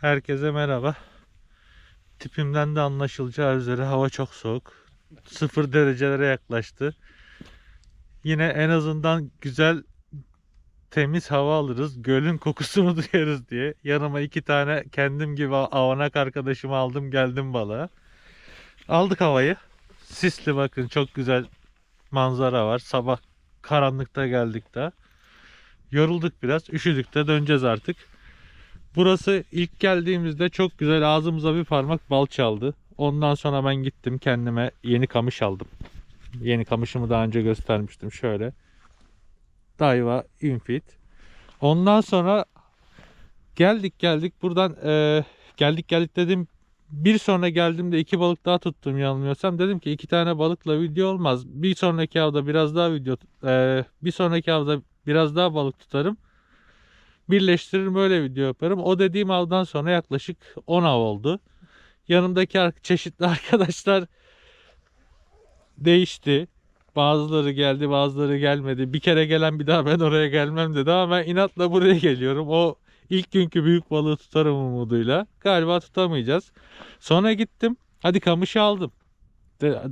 Herkese merhaba. Tipimden de anlaşılacağı üzere hava çok soğuk. Sıfır derecelere yaklaştı. Yine en azından güzel temiz hava alırız. Gölün kokusunu duyarız diye. Yanıma iki tane kendim gibi avanak arkadaşımı aldım geldim balığa. Aldık havayı. Sisli bakın çok güzel manzara var. Sabah karanlıkta geldik de. Yorulduk biraz. Üşüdük de döneceğiz artık. Burası ilk geldiğimizde çok güzel ağzımıza bir parmak bal çaldı. Ondan sonra ben gittim kendime yeni kamış aldım. Yeni kamışımı daha önce göstermiştim şöyle. Daiwa Infit. Ondan sonra geldik geldik buradan e, geldik geldik dedim bir sonra geldiğimde iki balık daha tuttum yanılmıyorsam. Dedim ki iki tane balıkla video olmaz. Bir sonraki avda biraz daha video e, bir sonraki avda biraz daha balık tutarım. Birleştiririm öyle video yaparım. O dediğim avdan sonra yaklaşık 10 av oldu. Yanımdaki çeşitli arkadaşlar değişti. Bazıları geldi bazıları gelmedi. Bir kere gelen bir daha ben oraya gelmem dedi ama ben inatla buraya geliyorum. O ilk günkü büyük balığı tutarım umuduyla. Galiba tutamayacağız. Sonra gittim. Hadi kamışı aldım.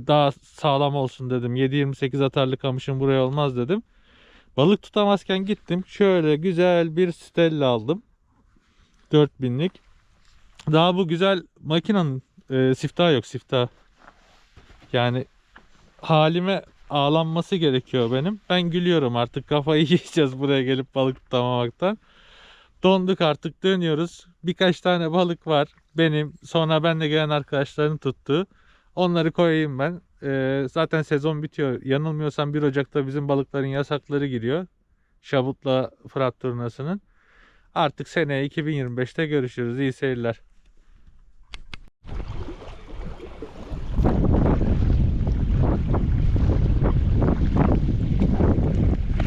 Daha sağlam olsun dedim. 7-28 atarlı kamışın buraya olmaz dedim. Balık tutamazken gittim. Şöyle güzel bir Stella aldım. 4000'lik. Daha bu güzel makinenin e, siftahı yok siftah. Yani halime ağlanması gerekiyor benim. Ben gülüyorum artık kafayı yiyeceğiz buraya gelip balık tutamamaktan. Donduk artık dönüyoruz. Birkaç tane balık var. Benim sonra benle gelen arkadaşların tuttuğu. Onları koyayım ben. Ee, zaten sezon bitiyor. Yanılmıyorsam 1 Ocak'ta bizim balıkların yasakları giriyor. Şabutla Fırat turnasının. Artık seneye 2025'te görüşürüz. İyi seyirler.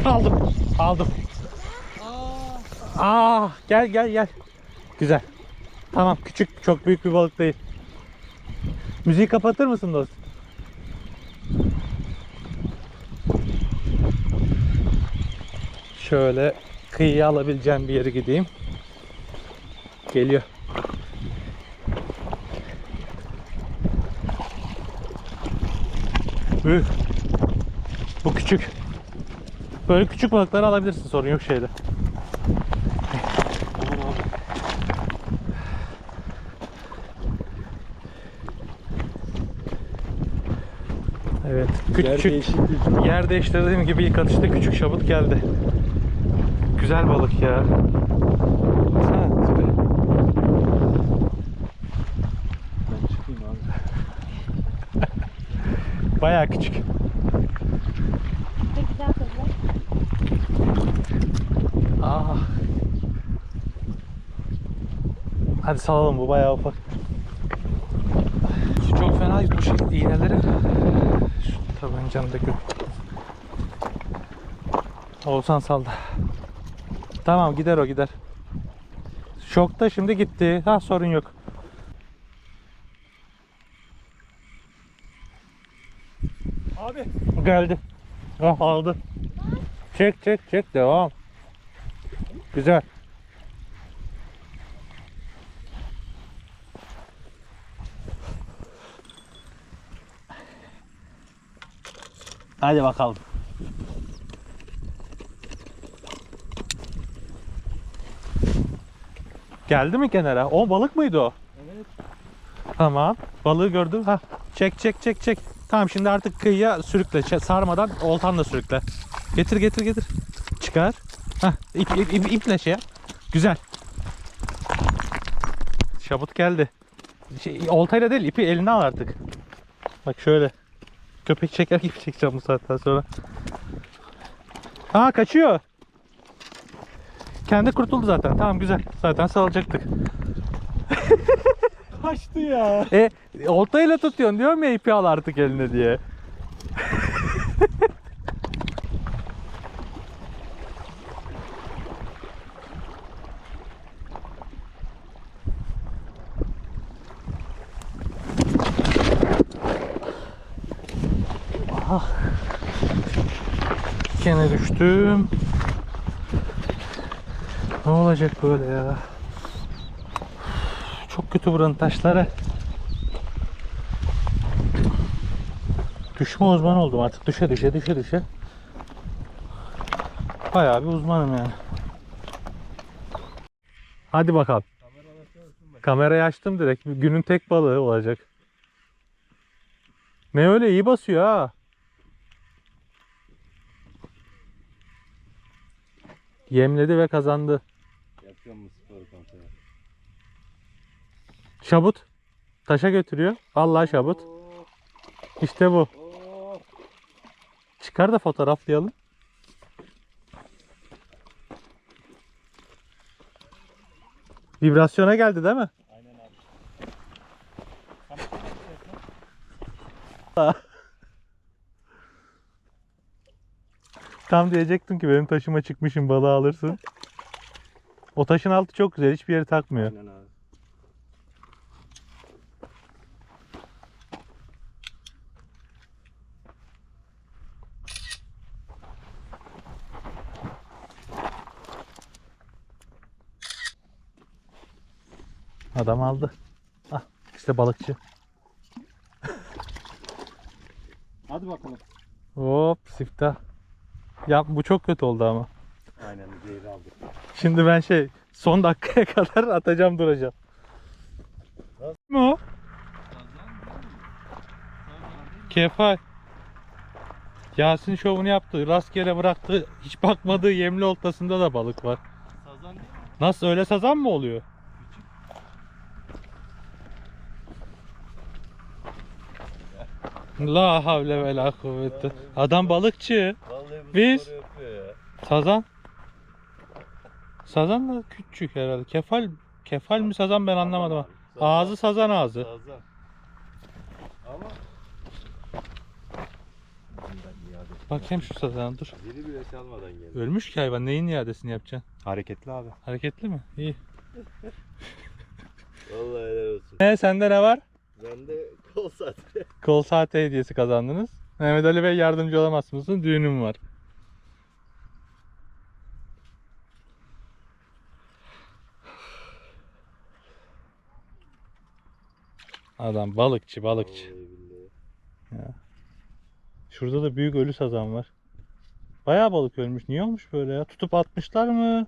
Aldım. Aldım. Aa, gel gel gel. Güzel. Tamam küçük çok büyük bir balık değil. Müziği kapatır mısın dost? Şöyle kıyıya alabileceğim bir yere gideyim. Geliyor. Büyük. Bu küçük. Böyle küçük balıkları alabilirsin sorun yok şeyde. Evet. Küçük yer değiştirdiğim gibi ilk atışta küçük şabut geldi. Güzel balık ya. Baksana. Ben çıkayım abi. Bayağı küçük. Aa. Hadi salalım bu bayağı ufak. Çok fena bu şey iğneleri. Şu tabancamda gör. Oğuzhan saldı. Tamam gider o gider. Şokta şimdi gitti. Ha sorun yok. Abi. Geldi. Ah aldı. Çek çek çek devam. Güzel. Hadi bakalım. Geldi mi kenara? O balık mıydı o? Evet. Tamam. Balığı gördüm. Ha. Çek çek çek çek. Tamam şimdi artık kıyıya sürükle. Ç- Sarmadan oltanla sürükle. Getir getir getir. Çıkar. Ha. İp, ip, ip, iple şey yap. Güzel. Şabut geldi. Şey, oltayla değil ipi eline al artık. Bak şöyle. Köpek çeker gibi çekeceğim bu saatten sonra. Aa kaçıyor. Kendi kurtuldu zaten. Tamam güzel. Zaten salacaktık. Kaçtı ya. E oltayla tutuyorsun diyorum ya ipi al artık eline diye. Ah. Gene düştüm. Ne olacak böyle ya? Çok kötü buranın taşları. Düşme uzmanı oldum artık. Düşe düşe düşe düşe. Bayağı bir uzmanım yani. Hadi bakalım. Kamerayı açtım direkt. Günün tek balığı olacak. Ne öyle iyi basıyor ha. Yemledi ve kazandı. Şabut. Taşa götürüyor. Allah şabut. İşte bu. Çıkar da fotoğraflayalım. Vibrasyona geldi değil mi? Aynen abi. Tam diyecektim ki benim taşıma çıkmışım balığı alırsın. O taşın altı çok güzel. Hiçbir yeri takmıyor. Aynen abi. Adam aldı. Ah işte balıkçı. Hadi bakalım. Hop siftah. Ya bu çok kötü oldu ama. Aynen zehri aldık. Şimdi ben şey son dakikaya kadar atacağım duracağım. Ne o? Kefal. Yasin şovunu yaptı. Rastgele bıraktı. Hiç bakmadığı yemli oltasında da balık var. Sazan değil mi? Nasıl öyle sazan mı oluyor? La havle ve la kuvvete. Adam balıkçı. Biz- sporu yapıyor ya. Sazan. Sazan da küçük herhalde. Kefal kefal mi sazan ben anlamadım. Sazan. Ağzı sazan ağzı. Sazan. Ama Bakayım şu sazana dur. Zili bile çalmadan geldi. Ölmüş ki hayvan. Neyin iadesini yapacaksın? Hareketli abi. Hareketli mi? İyi. Vallahi helal olsun. Ne sende ne var? Bende kol saati. Kol saati hediyesi kazandınız. Mehmet Ali Bey yardımcı olamaz mısın? Düğünüm var. Adam balıkçı balıkçı. Billahi. Şurada da büyük ölü sazan var. Bayağı balık ölmüş. Niye olmuş böyle ya? Tutup atmışlar mı?